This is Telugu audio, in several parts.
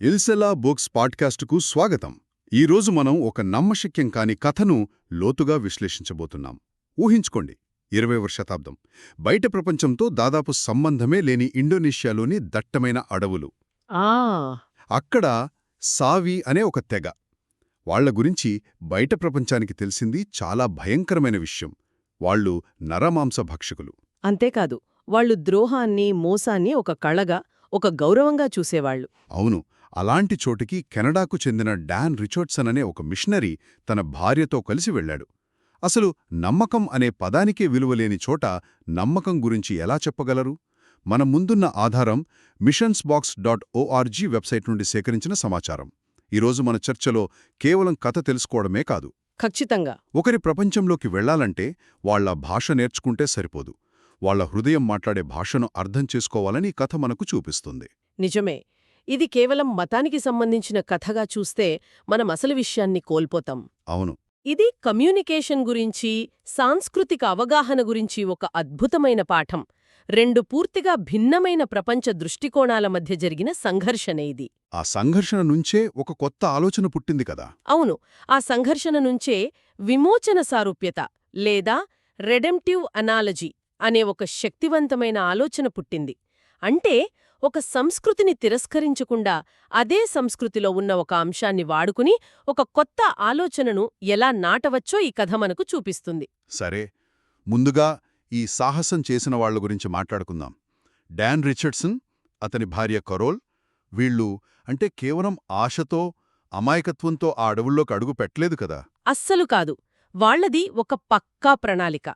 ఇల్సెలా బుక్స్ పాడ్కాస్టుకు స్వాగతం. ఈరోజు మనం ఒక నమ్మశక్యం కాని కథను లోతుగా విశ్లేషించబోతున్నాం. ఊహించుకోండి ఇరవైవ శతాబ్దం. బయట ప్రపంచంతో దాదాపు సంబంధమే లేని ఇండోనేషియాలోని దట్టమైన అడవులు. ఆ! అక్కడ సావి అనే ఒక తెగ. వాళ్ళ గురించి బయట ప్రపంచానికి తెలిసింది చాలా భయంకరమైన విషయం. వాళ్ళు నరమాంస భక్షకులు. అంతేకాదు వాళ్ళు ద్రోహాన్ని మోసాన్ని ఒక కళగా ఒక గౌరవంగా చూసేవాళ్ళు అవును అలాంటి చోటికి కెనడాకు చెందిన డాన్ రిచర్డ్సన్ అనే ఒక మిషనరీ తన భార్యతో కలిసి వెళ్ళాడు. అసలు నమ్మకం అనే పదానికే విలువలేని చోట నమ్మకం గురించి ఎలా చెప్పగలరు? మన ముందున్న ఆధారం missions box dot O R G website నుండి సేకరించిన సమాచారం. ఈరోజు మన చర్చలో కేవలం కథ తెలుసుకోవడమే కాదు. ఖచ్చితంగా. ఒకరి ప్రపంచంలోకి వెళ్ళాలంటే వాళ్ళ భాష నేర్చుకుంటే సరిపోదు. వాళ్ళ హృదయం మాట్లాడే భాషను అర్థం చేసుకోవాలని కథ మనకు చూపిస్తుంది. నిజమే. ఇది కేవలం మతానికి సంబంధించిన కథగా చూస్తే మనం అసలు విషయాన్ని కోల్పోతాం. అవును. ఇది కమ్యూనికేషన్ గురించి సాంస్కృతిక అవగాహన గురించి ఒక అద్భుతమైన పాఠం. రెండు పూర్తిగా భిన్నమైన ప్రపంచ దృష్టికోణాల మధ్య జరిగిన సంఘర్షణ ఇది. ఆ సంఘర్షణ నుంచే ఒక కొత్త ఆలోచన పుట్టింది కదా. అవును. ఆ సంఘర్షణ నుంచే విమోచన సారూప్యత లేదా రెడెంప్టివ్ అనాలజీ అనే ఒక శక్తివంతమైన ఆలోచన పుట్టింది. అంటే ఒక సంస్కృతిని తిరస్కరించకుండా అదే సంస్కృతిలో ఉన్న ఒక అంశాన్ని వాడుకుని ఒక కొత్త ఆలోచనను ఎలా నాటవచ్చో ఈ కథ మనకు చూపిస్తుంది. సరే ముందుగా ఈ సాహసం చేసిన వాళ్ళ గురించి మాట్లాడుకుందాం. డాన్ రిచర్డ్సన్ అతని భార్య కరోల్ వీళ్ళు అంటే కేవలం ఆశతో అమాయకత్వంతో ఆ అడవుల్లోకి అడుగు పెట్టలేదు కదా? అస్సలు కాదు. వాళ్ళది ఒక పక్కా ప్రణాళిక.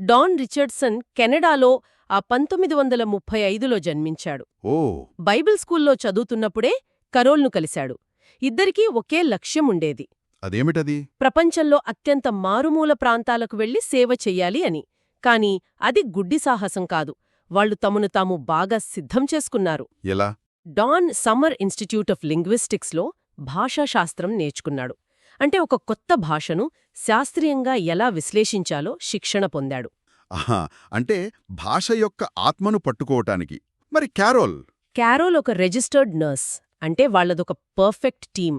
డాన్ రిచర్డ్సన్ కెనడాలో ఆ పంతొమ్మిది వందల ముప్పై ఐదులో జన్మించాడు. ఓ. బైబిల్ స్కూల్లో చదువుతున్నప్పుడే కరోల్ను కలిశాడు. ఇద్దరికీ ఒకే లక్ష్యం ఉండేది అదేమిటది? ప్రపంచంలో అత్యంత మారుమూల ప్రాంతాలకు వెళ్ళి సేవ చెయ్యాలి అని. కాని అది గుడ్డి సాహసం కాదు. వాళ్ళు తమను తాము బాగా సిద్ధం చేసుకున్నారు. ఎలా? డాన్ సమ్మర్ ఇన్స్టిట్యూట్ ఆఫ్ లింగ్విస్టిక్స్లో భాషాశాస్త్రం నేర్చుకున్నాడు. అంటే ఒక కొత్త భాషను శాస్త్రీయంగా ఎలా విశ్లేషించాలో శిక్షణ పొందాడు. ఆహా అంటే భాష యొక్క ఆత్మను పట్టుకోవటానికి. మరి క్యారోల్? క్యారోల్ ఒక రిజిస్టర్డ్ నర్స్ అంటే వాళ్ళదొక పర్ఫెక్ట్ టీం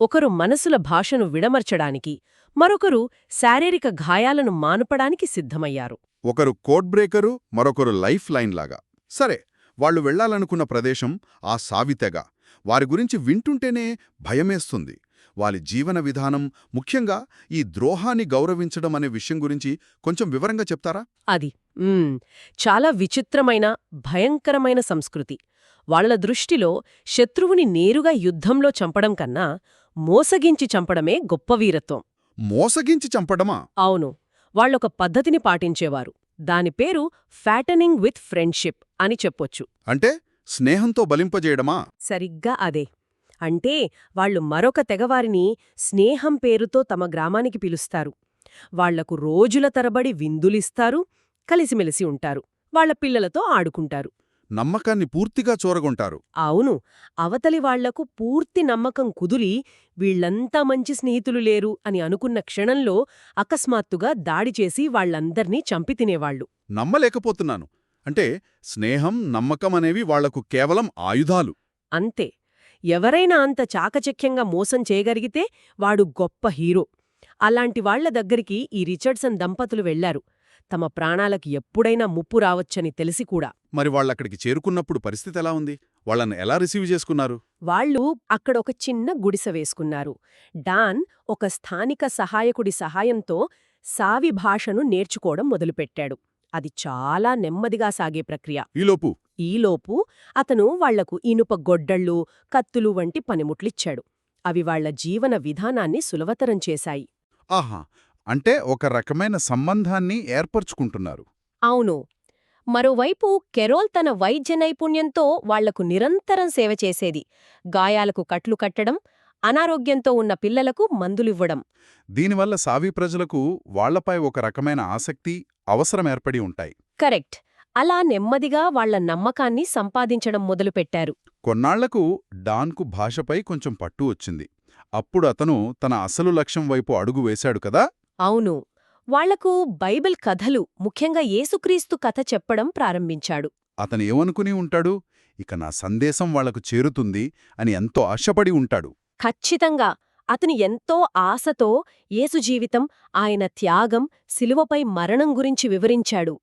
ఒకరు మనసుల భాషను విడమర్చడానికి మరొకరు శారీరక గాయాలను మానుపడానికి సిద్ధమయ్యారు. ఒకరు కోడ్ బ్రేకరు మరొకరు లైఫ్ లైన్ లాగా. సరే వాళ్ళు వెళ్ళాలనుకున్న ప్రదేశం ఆ సావితెగ. వారి గురించి వింటుంటేనే భయమేస్తుంది. వారి జీవన విధానం ముఖ్యంగా ఈ ద్రోహాన్ని గౌరవించడం అనే విషయం గురించి కొంచెం వివరంగా చెప్తారా? అది. చాలా విచిత్రమైన భయంకరమైన సంస్కృతి. వాళ్ళ దృష్టిలో శత్రువుని నేరుగా యుద్ధంలో చంపడం కన్నా మోసగించి చంపడమే గొప్ప వీరత్వం. మోసగించి చంపడమా? అవును. వాళ్ళొక పద్ధతిని పాటించేవారు. దాని పేరు ఫ్యాటనింగ్ విత్ ఫ్రెండ్షిప్ అని చెప్పొచ్చు. అంటే స్నేహంతో బలింపజేయడమా? సరిగ్గా అదే. అంటే వాళ్ళు మరొక తెగవారిని స్నేహం పేరుతో తమ గ్రామానికి పిలుస్తారు. వాళ్ళకు రోజుల తరబడి విందులిస్తారు కలిసిమెలిసి ఉంటారు వాళ్ళ పిల్లలతో ఆడుకుంటారు. నమ్మకాన్ని పూర్తిగా చూరగొంటారు. అవును అవతలి వాళ్ళకు పూర్తి నమ్మకం కుదిరి వీళ్ళంతా మంచి స్నేహితులు లేరు అని అనుకున్న క్షణంలో అకస్మాత్తుగా దాడి చేసి వాళ్ళందర్నీ చంపి తినేవాళ్ళు నమ్మలేకపోతున్నాను. అంటే స్నేహం నమ్మకం అనేవి వాళ్ళకు కేవలం ఆయుధాలు. అంతే. ఎవరైనా అంత చాకచక్యంగా మోసం చేయగలిగితే వాడు గొప్ప హీరో. అలాంటి వాళ్ళ దగ్గరికి ఈ రిచర్డ్సన్ దంపతులు వెళ్ళారు తమ ప్రాణాలకు ఎప్పుడైనా ముప్పు రావచ్చని తెలిసి కూడా. మరి వాళ్ళక్కడికి చేరుకున్నప్పుడు పరిస్థితి ఎలా ఉంది? వాళ్ళని ఎలా రిసీవ్ చేసుకున్నారు? వాళ్ళు అక్కడ ఒక చిన్న గుడిసె వేసుకున్నారు. డాన్ ఒక స్థానిక సహాయకుడి సహాయంతో సావి భాషను నేర్చుకోవడం మొదలుపెట్టాడు. అది చాలా నెమ్మదిగా సాగే ప్రక్రియ. ఈలోపు ఈలోపు అతను వాళ్ళకు ఇనుప గొడ్డళ్ళు కత్తులు వంటి పనిముట్లిచ్చాడు. అవి వాళ్ళ జీవన విధానాన్ని సులభతరం చేశాయి. ఆహా! అంటే ఒక రకమైన సంబంధాన్ని ఏర్పరచుకుంటున్నారు. అవును. మరోవైపు కెరోల్ తన వైద్య నైపుణ్యంతో వాళ్ళకు నిరంతరం సేవ చేసేది. గాయాలకు కట్లు కట్టడం అనారోగ్యంతో ఉన్న పిల్లలకు మందులివ్వడం. దీనివల్ల సావి ప్రజలకు వాళ్ళపై ఒక రకమైన ఆసక్తి అవసరం ఏర్పడి ఉంటాయి. కరెక్ట్. అలా నెమ్మదిగా వాళ్ళ నమ్మకాన్ని సంపాదించడం మొదలుపెట్టారు. కొన్నాళ్ళకు డాన్కు భాషపై కొంచెం పట్టు వచ్చింది. అప్పుడు అతను తన అసలు లక్ష్యం వైపు అడుగు వేశాడు కదా? అవును. వాళ్ళకు బైబిల్ కథలు ముఖ్యంగా యేసుక్రీస్తు కథ చెప్పడం ప్రారంభించాడు. అతను ఏమనుకుని ఉంటాడు? ఇక నా సందేశం వాళ్ళకు చేరుతుంది అని ఎంతో ఆశపడి ఉంటాడు. ఖచ్చితంగా అతను ఎంతో ఆశతో యేసు జీవితం ఆయన త్యాగం శిలువపై మరణం గురించి వివరించాడు.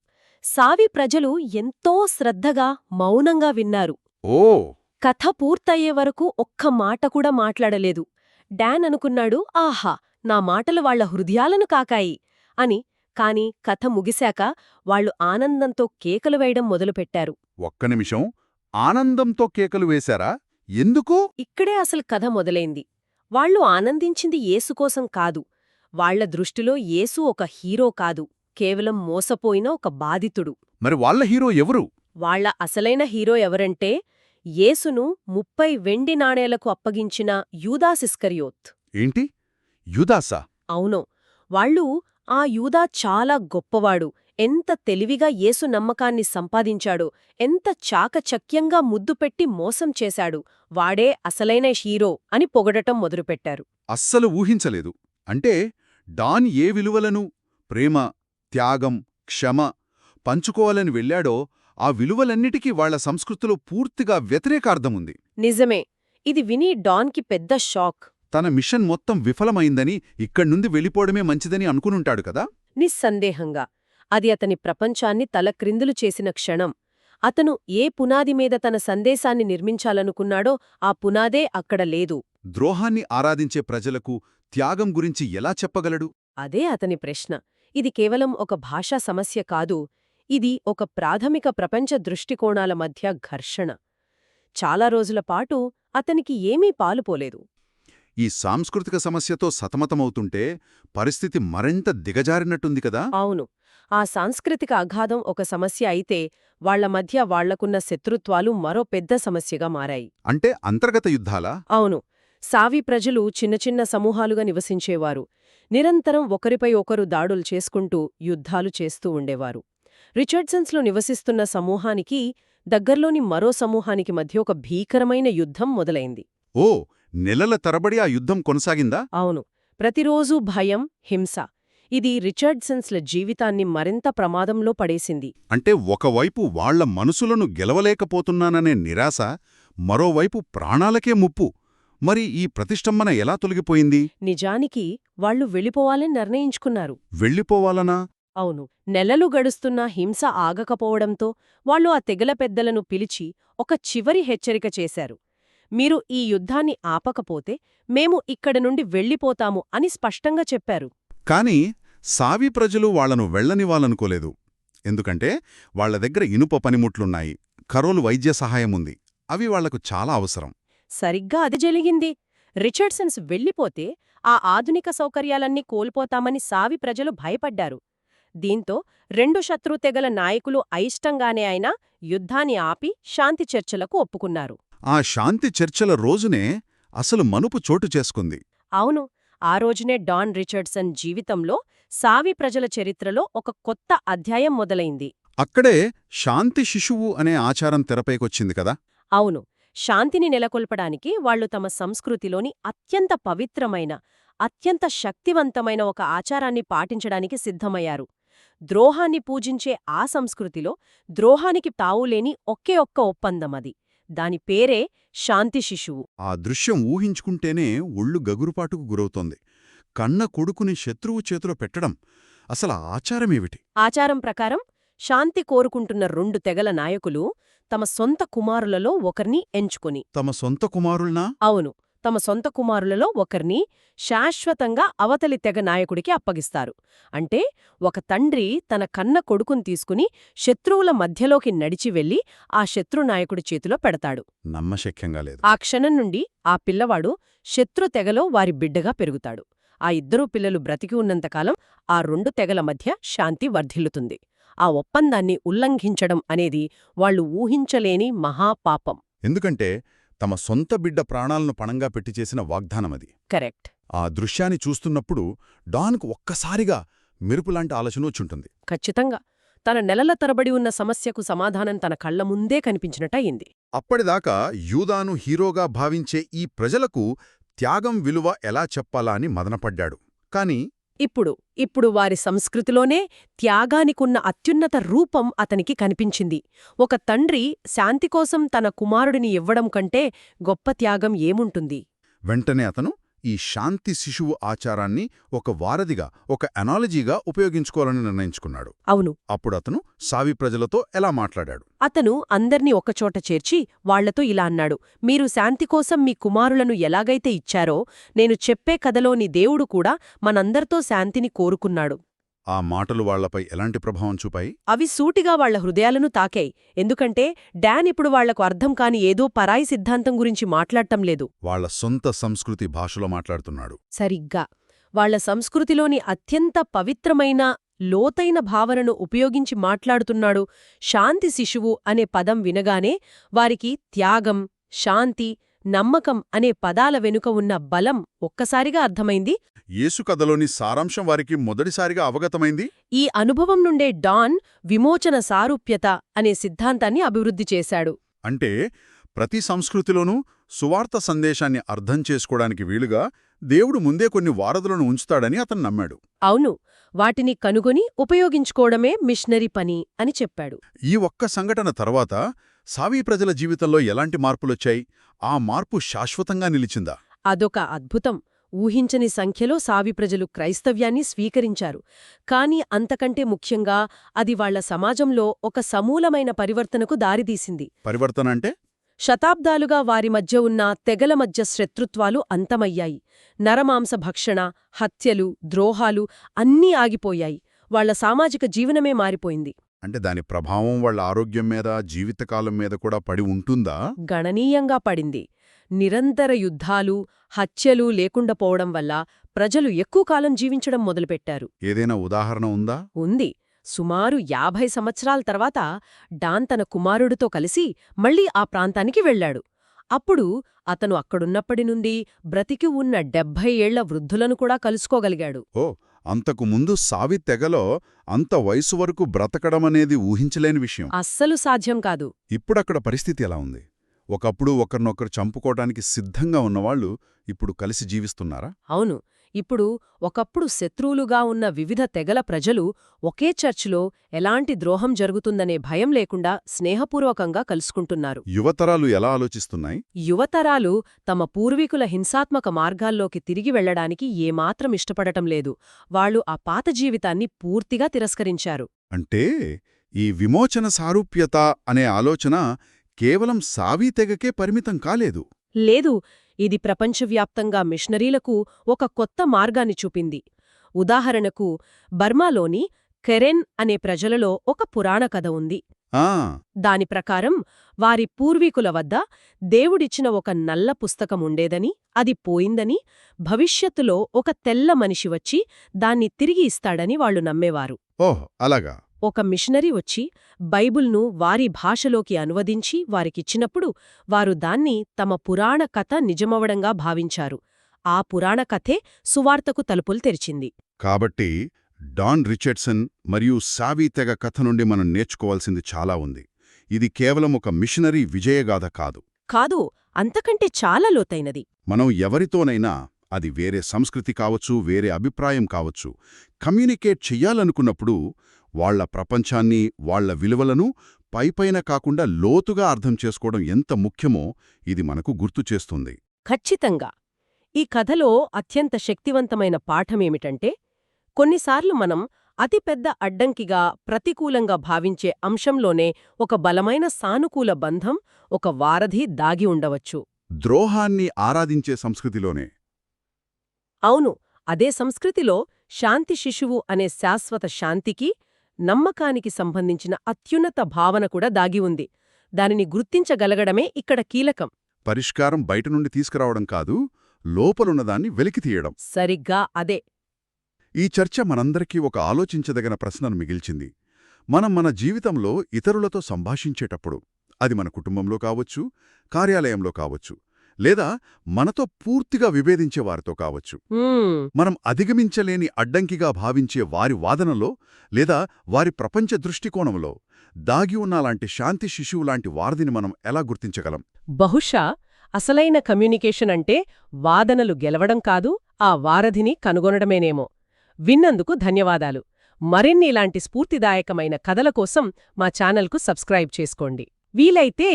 సావి ప్రజలు ఎంతో శ్రద్ధగా మౌనంగా విన్నారు. ఓ! కథ పూర్తయ్యే వరకు ఒక్క మాట కూడా మాట్లాడలేదు. డాన్ అనుకున్నాడు ఆహా! నా మాటలు వాళ్ళ హృదయాలను కాకాయి అని. కాని కథ ముగిశాక వాళ్ళు ఆనందంతో కేకలు వేయడం మొదలుపెట్టారు. ఒక్క నిమిషం. ఆనందంతో కేకలు వేశారా? ఎందుకు? ఇక్కడే అసలు కథ మొదలైంది. వాళ్ళు ఆనందించింది యేసు కోసం కాదు. వాళ్ళ దృష్టిలో యేసు ఒక హీరో కాదు. కేవలం మోసపోయిన ఒక బాధితుడు. మరి వాళ్ళ హీరో ఎవరు? వాళ్ళ అసలైన హీరో ఎవరంటే యేసును ముప్పై వెండి నాణేలకు అప్పగించిన యూదాసిస్కరియోత్ ఏంటి? యుదాసా? అవును. వాళ్ళు ఆ యూదా చాలా గొప్పవాడు. ఎంత తెలివిగా యేసు నమ్మకాన్ని సంపాదించాడో ఎంత చాకచక్యంగా ముద్దు పెట్టి మోసం చేశాడు వాడే అసలైన హీరో అని పొగడటం మొదలుపెట్టారు. అస్సలు ఊహించలేదు. అంటే డాన్ ఏ విలువలను ప్రేమ త్యాగం క్షమ పంచుకోవాలని వెళ్ళాడో ఆ విలువలన్నిటికీ వాళ్ళ సంస్కృతిలో పూర్తిగా వ్యతిరేకార్థముంది. నిజమే. ఇది విని డాన్కి పెద్ద షాక్. తన మిషన్ మొత్తం విఫలమైందని ఇక్కడ్నుండి వెళ్ళిపోవడమే మంచిదని అనుకునుంటాడు కదా? నిస్సందేహంగా. అది అతని ప్రపంచాన్ని తలక్రిందులు చేసిన క్షణం. అతను ఏ పునాది మీద తన సందేశాన్ని నిర్మించాలనుకున్నాడో ఆ పునాదే అక్కడ లేదు. ద్రోహాన్ని ఆరాధించే ప్రజలకు త్యాగం గురించి ఎలా చెప్పగలడు? అదే అతని ప్రశ్న. ఇది కేవలం ఒక భాషా సమస్య కాదు. ఇది ఒక ప్రాథమిక ప్రపంచ దృష్టికోణాల మధ్య ఘర్షణ. చాలా రోజుల పాటు అతనికి ఏమీ పాలుపోలేదు ఈ సాంస్కృతిక సమస్యతో సతమతమవుతుంటే పరిస్థితి మరింత దిగజారినట్టుంది కదా? అవును. ఆ సాంస్కృతిక అఘాధం ఒక సమస్య అయితే వాళ్ళ మధ్య వాళ్ళకున్న శత్రుత్వాలు మరో పెద్ద సమస్యగా మారాయి. అంటే అంతర్గత యుద్ధాలా? అవును. సావి ప్రజలు చిన్న చిన్న సమూహాలుగా నివసించేవారు. నిరంతరం ఒకరిపై ఒకరు దాడులు చేసుకుంటూ యుద్ధాలు చేస్తూ ఉండేవారు. రిచర్డ్సన్స్లో నివసిస్తున్న సమూహానికి దగ్గర్లోని మరో సమూహానికి మధ్య ఒక భీకరమైన యుద్ధం మొదలైంది. ఓ! నెలల తరబడి ఆ యుద్ధం కొనసాగిందా? అవును. ప్రతిరోజూ భయం హింస. ఇది రిచర్డ్సన్స్ల జీవితాన్ని మరింత ప్రమాదంలో పడేసింది. అంటే ఒకవైపు వాళ్ళ మనసులను గెలవలేకపోతున్నాననే నిరాశ మరోవైపు ప్రాణాలకే ముప్పు. మరి ఈ ప్రతిష్టంభన ఎలా తొలగిపోయింది? నిజానికి వాళ్ళు వెళ్ళిపోవాలని నిర్ణయించుకున్నారు. వెళ్ళిపోవాలనా? అవును. నెలలు గడుస్తున్నా హింస ఆగకపోవడంతో వాళ్ళు ఆ తెగల పెద్దలను పిలిచి ఒక చివరి హెచ్చరిక చేశారు. మీరు ఈ యుద్ధాన్ని ఆపకపోతే మేము ఇక్కడ నుండి వెళ్ళిపోతాము అని స్పష్టంగా చెప్పారు. కాని సావి ప్రజలు వాళ్ళను వెళ్ళనివ్వాలనుకోలేదు ఎందుకంటే వాళ్ళ దగ్గర ఇనుప పనిముట్లున్నాయి. కరోలు వైద్య సహాయముంది అవి వాళ్ళకు చాలా అవసరం. సరిగ్గా అది జరిగింది. రిచర్డ్సన్స్ వెళ్ళిపోతే ఆ ఆధునిక సౌకర్యాలన్నీ కోల్పోతామని సావి ప్రజలు భయపడ్డారు. దీంతో రెండు శత్రు తెగల నాయకులు అయిష్టంగానే అయినా యుద్ధాన్ని ఆపి శాంతి చర్చలకు ఒప్పుకున్నారు. ఆ శాంతి చర్చల రోజునే అసలు మనుపు చోటు చేసుకుంది. అవును. ఆ రోజునే డాన్ రిచర్డ్సన్ జీవితంలో సావి ప్రజల చరిత్రలో ఒక కొత్త అధ్యాయం మొదలైంది. అక్కడే శాంతి శిశువు అనే ఆచారం తెరపైకొచ్చింది కదా? అవును. శాంతిని నెలకొల్పడానికి వాళ్ళు తమ సంస్కృతిలోని అత్యంత పవిత్రమైన అత్యంత శక్తివంతమైన ఒక ఆచారాన్ని పాటించడానికి సిద్ధమయ్యారు. ద్రోహాన్ని పూజించే ఆ సంస్కృతిలో ద్రోహానికి తావులేని ఒకే ఒక్క ఒప్పందమది దాని పేరే శాంతి శిశువు. ఆ దృశ్యం ఊహించుకుంటేనే ఒళ్ళు గగురుపాటుకు గురవుతోంది. కన్న కొడుకుని శత్రువు చేతిలో పెట్టడం అసలు ఆచారమేమిటి? ఆచారం ప్రకారం శాంతి కోరుకుంటున్న రెండు తెగల నాయకులు తమ సొంత కుమారులలో ఒకర్ని ఎంచుకొని. తమ సొంత కుమారుల్నా? అవును. తమ సొంత కుమారులలో ఒకర్ని శాశ్వతంగా అవతలి తెగ నాయకుడికి అప్పగిస్తారు. అంటే ఒక తండ్రి తన కన్న కొడుకుని తీసుకుని శత్రువుల మధ్యలోకి నడిచి వెళ్ళి ఆ శత్రు నాయకుడి చేతిలో పెడతాడు. నమ్మశక్యంగా లేదు. ఆ క్షణం నుండి ఆ పిల్లవాడు శత్రు తెగలో వారి బిడ్డగా పెరుగుతాడు. ఆ ఇద్దరూ పిల్లలు బ్రతికి ఉన్నంతకాలం ఆ రెండు తెగల మధ్య శాంతి వర్ధిల్లుతుంది. ఆ ఒప్పందాన్ని ఉల్లంఘించడం అనేది వాళ్ళు ఊహించలేని మహాపాపం. ఎందుకంటే తమ సొంత బిడ్డ ప్రాణాలను పణంగా పెట్టి చేసిన వాగ్దానమది కరెక్ట్. ఆ దృశ్యాన్ని చూస్తున్నప్పుడు డాన్కు ఒక్కసారిగా మెరుపులాంటి ఆలోచన వచ్చుంటుంది. ఖచ్చితంగా. తన నెలల తరబడి ఉన్న సమస్యకు సమాధానం తన కళ్ళ ముందే కనిపించినట్టయింది అప్పటిదాకా యూదాను హీరోగా భావించే ఈ ప్రజలకు త్యాగం విలువ ఎలా చెప్పాలా అని మదనపడ్డాడు. కాని ఇప్పుడు ఇప్పుడు వారి సంస్కృతిలోనే త్యాగానికున్న అత్యున్నత రూపం అతనికి కనిపించింది. ఒక తండ్రి శాంతి కోసం తన కుమారుడిని ఇవ్వడం కంటే గొప్ప త్యాగం ఏముంటుంది? వెంటనే అతను ఈ శాంతి శిశువు ఆచారాన్ని ఒక వారధిగా ఒక అనాలజీగా ఉపయోగించుకోవాలని నిర్ణయించుకున్నాడు. అవును. అప్పుడు అతను సావి ప్రజలతో ఎలా మాట్లాడాడు? అతను అందర్నీ ఒకచోట చేర్చి వాళ్ళతో ఇలా అన్నాడు మీరు శాంతి కోసం మీ కుమారులను ఎలాగైతే ఇచ్చారో నేను చెప్పే కథలోని దేవుడు కూడా మనందరితో శాంతిని కోరుకున్నాడు. ఆ మాటలు వాళ్ళపై ఎలాంటి ప్రభావం చూపాయి? అవి సూటిగా వాళ్ళ హృదయాలను తాకాయి. ఎందుకంటే డాన్ ఇప్పుడు వాళ్ళకు అర్థం కాని ఏదో పరాయి సిద్ధాంతం గురించి మాట్లాడటం లేదు. వాళ్ళ సొంత సంస్కృతి భాషలో మాట్లాడుతున్నాడు. సరిగ్గా. వాళ్ళ సంస్కృతిలోని అత్యంత పవిత్రమైన లోతైన భావనను ఉపయోగించి మాట్లాడుతున్నాడు శాంతి శిశువు అనే పదం వినగానే వారికి త్యాగం శాంతి నమ్మకం అనే పదాల వెనుక ఉన్న బలం ఒక్కసారిగా అర్థమైంది? యేసు కథలోని సారాంశం వారికి మొదటిసారిగా అవగతమైంది? ఈ అనుభవం నుండే డాన్ విమోచన సారూప్యత అనే సిద్ధాంతాన్ని అభివృద్ధి చేశాడు. అంటే ప్రతి సంస్కృతిలోనూ సువార్త సందేశాన్ని అర్థం చేసుకోవడానికి వీలుగా దేవుడు ముందే కొన్ని వారధులను ఉంచుతాడని అతను నమ్మాడు. అవును వాటిని కనుగొని ఉపయోగించుకోవడమే మిషనరీ పని అని చెప్పాడు. ఈ ఒక్క సంఘటన తర్వాత సావీ ప్రజల జీవితంలో ఎలాంటి మార్పులొచ్చాయి? ఆ మార్పు శాశ్వతంగా నిలిచిందా? అదొక అద్భుతం. ఊహించని సంఖ్యలో సావి ప్రజలు క్రైస్తవ్యాన్ని స్వీకరించారు. కాని అంతకంటే ముఖ్యంగా అది వాళ్ళ సమాజంలో ఒక సమూలమైన పరివర్తనకు దారితీసింది. పరివర్తన అంటే శతాబ్దాలుగా వారి మధ్య ఉన్న తెగల మధ్య శత్రుత్వాలు అంతమయ్యాయి. నరమాంస భక్షణ హత్యలు ద్రోహాలు అన్నీ ఆగిపోయాయి. వాళ్ళ సామాజిక జీవనమే మారిపోయింది. అంటే దాని ప్రభావం వాళ్ళ ఆరోగ్యం మీద జీవితకాలం మీద కూడా పడి ఉంటుందా? గణనీయంగా పడింది. నిరంతర యుద్ధాలు హత్యలు లేకుండా పోవడం వల్ల ప్రజలు ఎక్కువ కాలం జీవించడం మొదలుపెట్టారు. ఏదైనా ఉదాహరణ ఉందా? ఉంది. సుమారు యాభై సంవత్సరాల తర్వాత డాన్ తన కుమారుడితో కలిసి మళ్ళీ ఆ ప్రాంతానికి వెళ్ళాడు. అప్పుడు అతను అక్కడున్నప్పటి నుండి బ్రతికి ఉన్న డెబ్భై ఏళ్ళ వృద్ధులను కూడా కలుసుకోగలిగాడు. ఓ అంతకు ముందు సావి తెగలో అంత వయసు వరకు బ్రతకడమనేది ఊహించలేని విషయం. అస్సలు సాధ్యం కాదు. ఇప్పుడక్కడ పరిస్థితి ఎలా ఉంది? ఒకప్పుడు ఒకరినొకరు చంపుకోవటానికి సిద్ధంగా ఉన్నవాళ్ళు ఇప్పుడు కలిసి జీవిస్తున్నారా? అవును. ఇప్పుడు ఒకప్పుడు శత్రువులుగా ఉన్న వివిధ తెగల ప్రజలు ఒకే చర్చిలో ఎలాంటి ద్రోహం జరుగుతుందనే భయం లేకుండా స్నేహపూర్వకంగా కలుసుకుంటున్నారు. యువతరాలు ఎలా ఆలోచిస్తున్నాయి? యువతరాలు తమ పూర్వీకుల హింసాత్మక మార్గాల్లోకి తిరిగి వెళ్ళడానికి ఏమాత్రం ఇష్టపడటం లేదు. వాళ్ళు ఆ పాత జీవితాన్ని పూర్తిగా తిరస్కరించారు. అంటే ఈ విమోచన సారూప్యత అనే ఆలోచన కేవలం సావీ తెగకే పరిమితం కాలేదు. లేదు ఇది ప్రపంచవ్యాప్తంగా మిషనరీలకు ఒక కొత్త మార్గాన్ని చూపింది. ఉదాహరణకు బర్మాలోని కెరెన్ అనే ప్రజలలో ఒక పురాణ కథ ఉంది. దాని ప్రకారం వారి పూర్వీకుల వద్ద దేవుడిచ్చిన ఒక నల్ల పుస్తకం ఉండేదని అది పోయిందని భవిష్యత్తులో ఒక తెల్ల మనిషి వచ్చి దాన్ని తిరిగి ఇస్తాడని వాళ్ళు నమ్మేవారు. ఓహ్! అలాగా. ఒక మిషనరీ వచ్చి బైబుల్ను వారి భాషలోకి అనువదించి వారికిచ్చినప్పుడు వారు దాన్ని తమ పురాణ కథ నిజమవడంగా భావించారు. ఆ పురాణ కథే సువార్తకు తలుపులు తెరిచింది. కాబట్టి డాన్ రిచర్డ్సన్ మరియు సావీ తెగ కథ నుండి మనం నేర్చుకోవాల్సింది చాలా ఉంది. ఇది కేవలం ఒక మిషనరీ విజయగాథ కాదు. కాదు అంతకంటే చాలా లోతైనది. మనం ఎవరితోనైనా అది వేరే సంస్కృతి కావచ్చు వేరే అభిప్రాయం కావచ్చు కమ్యూనికేట్ చెయ్యాలనుకున్నప్పుడు వాళ్ళ ప్రపంచాన్ని వాళ్ళ విలువలను పైపైన కాకుండా లోతుగా అర్థం చేసుకోవడం ఎంత ముఖ్యమో ఇది మనకు గుర్తు చేస్తుంది. ఖచ్చితంగా. ఈ కథలో అత్యంత శక్తివంతమైన పాఠమేమిటంటే కొన్నిసార్లు మనం అతిపెద్ద అడ్డంకిగా ప్రతికూలంగా భావించే అంశంలోనే ఒక బలమైన సానుకూల బంధం ఒక వారధి దాగి ఉండవచ్చు. ద్రోహాన్ని ఆరాధించే సంస్కృతిలోనే. అవును అదే సంస్కృతిలో శాంతి శిశువు అనే శాశ్వత శాంతికి నమ్మకానికి సంబంధించిన అత్యున్నత భావన కూడా దాగి ఉంది. దానిని గుర్తించగలగడమే ఇక్కడ కీలకం. పరిష్కారం బయట నుండి తీసుకురావడం కాదు లోపలున్నదాన్ని వెలికితీయడం సరిగ్గా అదే. ఈ చర్చ మనందరికీ ఒక ఆలోచించదగిన ప్రశ్నను మిగిల్చింది. మనం మన జీవితంలో ఇతరులతో సంభాషించేటప్పుడు అది మన కుటుంబంలో కావచ్చు కార్యాలయంలో కావచ్చు లేదా మనతో పూర్తిగా విభేదించే వారితో కావచ్చు. మనం అధిగమించలేని అడ్డంకిగా భావించే వారి వాదనలో లేదా వారి ప్రపంచ దృష్టికోణంలో దాగి ఉన్న లాంటి శాంతి శిశువు లాంటి వారధిని మనం ఎలా గుర్తించగలం? బహుశా అసలైన కమ్యూనికేషన్ అంటే వాదనలు గెలవడం కాదు ఆ వారధిని కనుగొనడమేనేమో. విన్నందుకు ధన్యవాదాలు. మరిన్ని ఇలాంటి స్ఫూర్తిదాయకమైన కథల కోసం మా ఛానల్కు సబ్స్క్రైబ్ చేసుకోండి. వీలైతే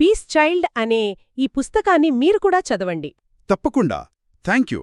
పీస్ చైల్డ్ అనే ఈ పుస్తకాన్ని మీరు కూడా చదవండి. తప్పకుండా. Thank you